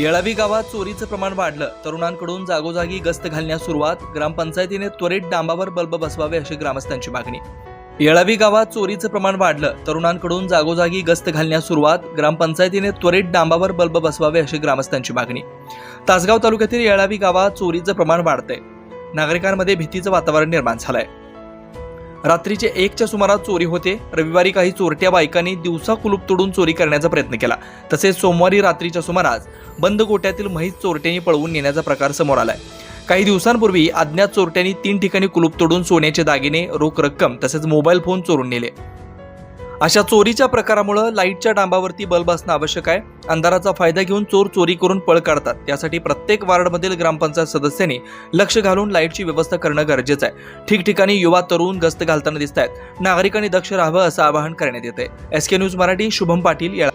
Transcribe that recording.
येळावी गावात चोरीचं प्रमाण वाढलं. तरुणांकडून जागोजागी गस्त घालण्यास सुरुवात. ग्रामपंचायतीने त्वरित डांबावर बल्ब बसवावे अशी ग्रामस्थांची मागणी. येळावी गावात चोरीचं प्रमाण वाढलं. तरुणांकडून जागोजागी गस्त घालण्यास सुरुवात. ग्रामपंचायतीने त्वरित डांबावर बल्ब बसवावे अशी ग्रामस्थांची मागणी. तासगाव तालुक्यातील येळावी गावात चोरीचं प्रमाण वाढतंय. नागरिकांमध्ये भीतीचं वातावरण निर्माण झालंय. रात्रीचे एकच्या सुमारास चोरी होते. रविवारी काही चोरट्या बायकांनी दिवसा कुलूप तोडून चोरी करण्याचा प्रयत्न केला. तसेच सोमवारी रात्रीच्या सुमारास बंद गोट्यातील म्हैस चोरट्यांनी पळवून नेण्याचा प्रकार समोर आलाय. काही दिवसांपूर्वी अज्ञात चोरट्यांनी तीन ठिकाणी कुलूप तोडून सोन्याचे दागिने रोख रक्कम तसेच मोबाईल फोन चोरून नेले. अशा चोरीच्या प्रकारामुळे लाईटच्या डांबावरती बल्ब असणं आवश्यक आहे. अंधाराचा फायदा घेऊन चोर चोरी करून पळ काढतात. त्यासाठी प्रत्येक वार्डमधील ग्रामपंचायत सदस्यांनी लक्ष घालून लाईटची व्यवस्था करणं गरजेचं आहे. ठिकठिकाणी युवा तरुण गस्त घालताना दिसत आहेत नागरिकांनी दक्ष राहावं असं आवाहन करण्यात येते S K news Marathi Shubham Patil येळा